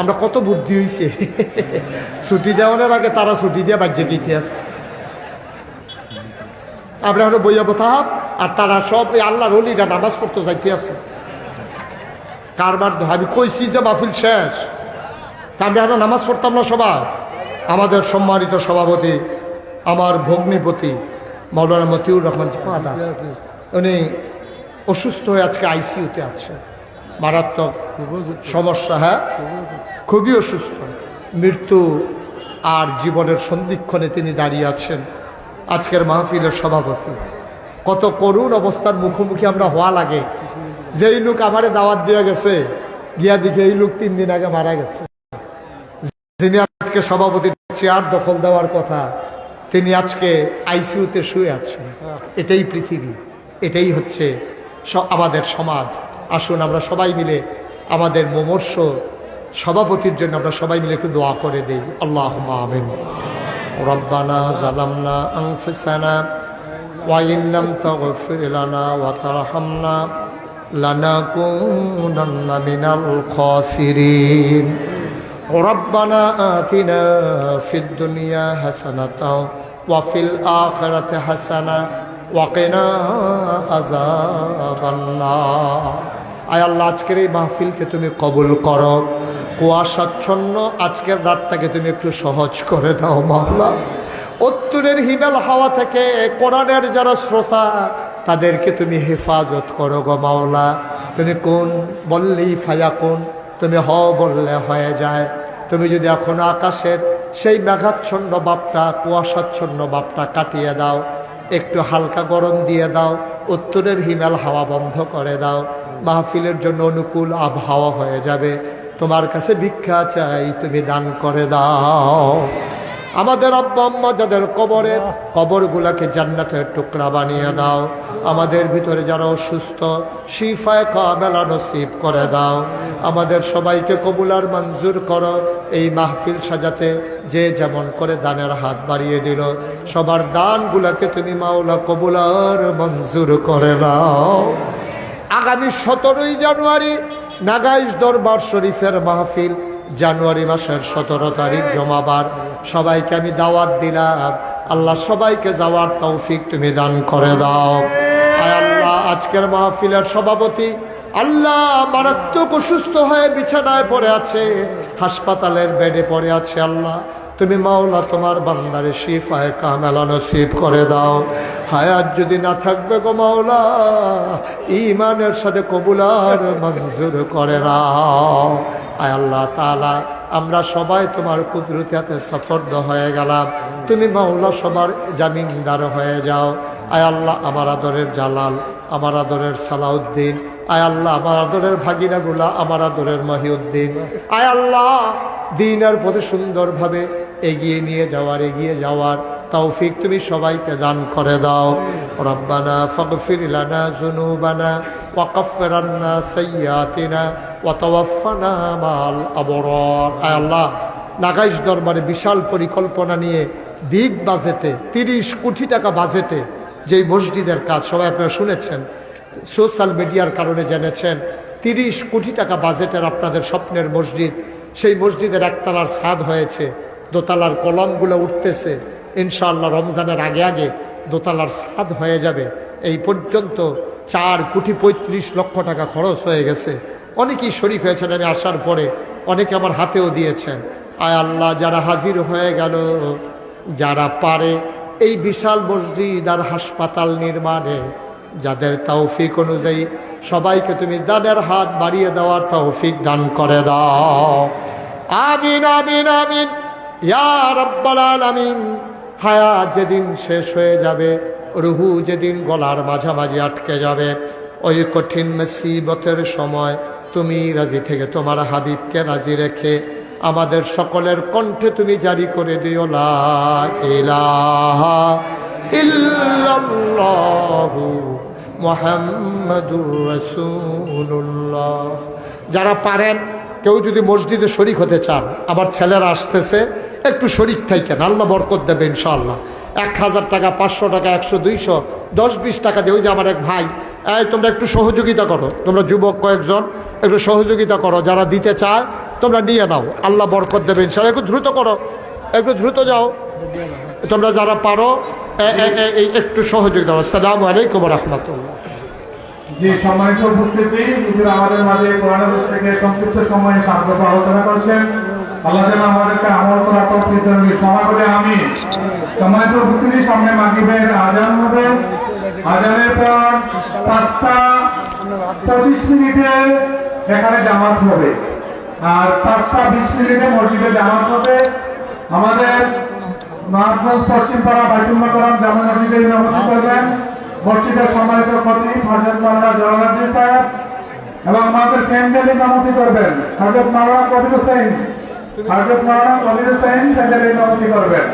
আমরা কত বুদ্ধি হয়েছে ছুটি দেওয়ানোর আগে তারা ছুটি দিয়ে বাজ্যে গিয়ে আছে আমরা হলো বইয়া কথা আর তারা সব ওই আল্লাহর হলিরা নামাজ পড়তে যাইতে আছে। কারবার আমি কইছি যে মাহফিল শেষ। তা আমরা হলো নামাজ পড়তাম না সবাই। আমাদের সম্মানিত সভাপতি, আমার ভগ্নিপতি মৌলানা মতিউর রহমান উনি অসুস্থ হয়ে আজকে আইসিইউতে আছে। মারাত্মক সমস্যা হ্যাঁ? খুবই অসুস্থ। মৃত্যু আর জীবনের সন্ধিক্ষণে তিনি দাঁড়িয়ে আছেন আজকের মাহফিলের সভাপতি। কত করুণ অবস্থার মুখোমুখি আমরা হওয়া লাগে। যেই লোক আমারে দাওয়াত দিয়ে গেছে গিয়া দেখে এই লোক তিন দিন আগে মারা গেছে। যিনি আজকে সভাপতির চেয়ার দখল দেওয়ার কথা। তিনি আজকে আইসিইউতে শুয়ে আছেন। এটাই পৃথিবী এটাই হচ্ছে আমাদের সমাজ। আসুন আমরা সবাই মিলে আমাদের মোমর্ষ সভাপতির জন্য আমরা সবাই মিলে একটু দোয়া করে দেই আল্লাহ আমিন রব্বানা জালামনা আনফুসানা ওয়াইন লাম তাগফির লানা ওয়া তারহামনা লানাকুনান্না মিনাল খাসিরিন ربنا آتنا في الدنيا حسنة وفي الآخرة حسنة وقنا عذاب النار আয় আল্লাহ, আজকের এই মাহফিলকে তুমি কবুল করো। কুয়াশাচ্ছন্ন আজকের রাতটাকে তুমি একটু সহজ করে দাও, মাওলা। উত্তরের হিমেল হাওয়া থেকে কোরআনের যারা শ্রোতা, তাদেরকে তুমি হেফাজত করো গো, মাওলা। তুমি কোন বললেই ফায়া কোন, তুমি হ বললে হয়ে যায়। তুমি যদি এখন আকাশের সেই মেঘাচ্ছন্ন বাপটা কুয়াশাচ্ছন্ন বাপটা কাটিয়ে দাও, একটু হালকা গরম দিয়ে দাও, উত্তরের হিমেল হাওয়া বন্ধ করে দাও। মাহফিলের জন্য অনুকূল আবহাওয়া হয়ে যাবে। তোমার কাছে ভিক্ষা চাই, তুমি দান করে দাও। আমাদের আব্বা আম্মা যাদের কবরে, কবরগুলাকে জান্নাতের টুকরা বানিয়ে দাও। আমাদের ভিতরে যারা অসুস্থ, শিফায় কামেলা নসিব করে দাও। আমাদের সবাইকে কবুলার মঞ্জুর করো। এই মাহফিল সাজাতে যে যেমন করে দানের হাত বাড়িয়ে দিল। সবার দানগুলাকে তুমি মাওলা কবুলার মঞ্জুর করে নাও আগামী সতেরোই জানুয়ারি নাগাইশ দরবার শরীফের মাহফিল, জানুয়ারি মাসের সতেরো তারিখ জমাবার। সবাইকে আমি দাওয়াত দিলাম। আল্লাহ সবাইকে যাওয়ার তৌফিক তুমি দান করে দাও। আল্লাহ, আজকের মাহফিলের সভাপতি আল্লাহ মারাত্মক অসুস্থ হয়ে বিছানায় পড়ে আছে, হাসপাতালের বেডে পড়ে আছে আল্লাহ। তুমি মাওলা, তোমার বান্দারে শিফায় কামেলা নসিব করে দাও। হায়াত যদি না থাকবে গো মাওলা ইমানের সাথে কবুলার মঞ্জুর করে নাও। আয় আল্লাহ তালা আমরা সবাই তোমার কুদরতি হাতে সফর্দ হয়ে গেলাম। তুমি মাওলা, সবার জামিনদার হয়ে যাও। আয় আল্লাহ, আমার আদরের জালাল, আমার আদরের সালাউদ্দিন, আয় আল্লাহ, আমার আদরের ভাগিনাগুলা, আমার আদরের মহিউদ্দিন। আয় আল্লাহ দিন আর প্রতি সুন্দরভাবে এগিয়ে নিয়ে যাওয়ার, এগিয়ে যাওয়ার তৌফিক তুমি সবাইকে দান করে দাও। রব্বানা ফগফির লানা জুনুবানা ওয়াকাফির আন্না সাইয়াতিনা ওয়া তাওয়াফানা মাল আবরার। আয় আল্লাহ, নাগাইশ দরবারে বিশাল পরিকল্পনা নিয়ে বিগ বাজেটে, তিরিশ কোটি টাকা বাজেটে যেই মসজিদের কাজ, সবাই আপনারা শুনেছেন, সোশ্যাল মিডিয়ার কারণে জেনেছেন, তিরিশ কোটি টাকা বাজেটের আপনাদের স্বপ্নের মসজিদ, সেই মসজিদের একতলার ছাদ হয়েছে। দোতলার কলমগুলো উঠতেছে। ইনশাআল্লাহ রমজানের আগে আগে দোতলার স্বাদ হয়ে যাবে। এই পর্যন্ত চার কোটি পঁয়ত্রিশ লক্ষ টাকা খরচ হয়ে গেছে। অনেকেই শরিক হয়েছেন, আমি আসার পরে অনেকে আমার হাতেও দিয়েছেন। আয় আল্লাহ, যারা হাজির হয়ে গেল, যারা পারে এই বিশাল মসজিদ আর হাসপাতাল নির্মাণে, যাদের তৌফিক অনুযায়ী সবাইকে তুমি দানের হাত বাড়িয়ে দেওয়ার তৌফিক দান করে দাও। আমিন আমিন আমিন। ইয়া যেদিন শেষ হয়ে যাবে, রুহু যেদিন গলার মাঝামাঝি আটকে যাবে, ওই কঠিন মুসিবতের সময় তুমি রাজি থেকে তোমার হাবিবকে রাজি রেখে আমাদের সকলের কণ্ঠে তুমি জারি করে দিও, লা রাসূলুল্লাহ। যারা পারেন কেউ যদি মসজিদে শরিক হতে চান, আমার ছেলেরা আসতেছে, একটু শরিক থাকেন আল্লাহ বরকত দেবে ইনশাআল্লাহ। এক হাজার টাকা, পাঁচশো টাকা, একশো, দুইশো, দশ, বিশ টাকা দিয়ে, ওই যে আমার এক ভাই, এই তোমরা একটু সহযোগিতা করো। তোমরা যুবক কয়েকজন, একটু সহযোগিতা করো। যারা দিতে চায়, তোমরা নিয়ে নাও। আল্লাহ বরকত দেবে ইনশাল্লাহ একটু দ্রুত করো। একটু দ্রুত যাও। তোমরা যারা পারো একটু সহযোগিতা করো। সালামু আলাইকুম রহমতুল্লাহ। যে সম্মানিত উপস্থিতি, হুজুর আমাদের মাঝে কোরআন থেকে সংক্ষিপ্ত সময়ে সান্ত্বনা আলোচনা করছেন। আল্লাহ যেন আমাদেরকে আমল করা করেন। ক্ষমা করে আমি সম্মানিত উপস্থিতি, সামনে মাগরিবের আজান হবে। আজানের পর পাঁচটা পঁচিশ মিনিটে এখানে জামাত হবে। আর পাঁচটা বিশ মিনিটে মসজিদে জামাত হবে। আমাদের নাথগঞ্জ পশ্চিম পাড়া বাইতুল্লাহ করাম জামা মসজিদে ইমামতি করবেন মসজিদের সম্মানিত খতিব হজরত মাওলানা জওয়ালাদ্দিন সাহেব এবং আমাদের প্যান্ডেল ইমামতি করবেন। হজরত মাওলানা কবির হোসেন হজরত মাওলানা কবির হোসেন প্যান্ডেল ইমামতি করবেন।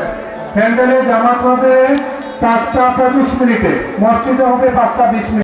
প্যান্ডেলে জামাত হবে পাঁচটা পঁচিশ মিনিটে। মসজিদে হবে পাঁচটা বিশ মিনিট।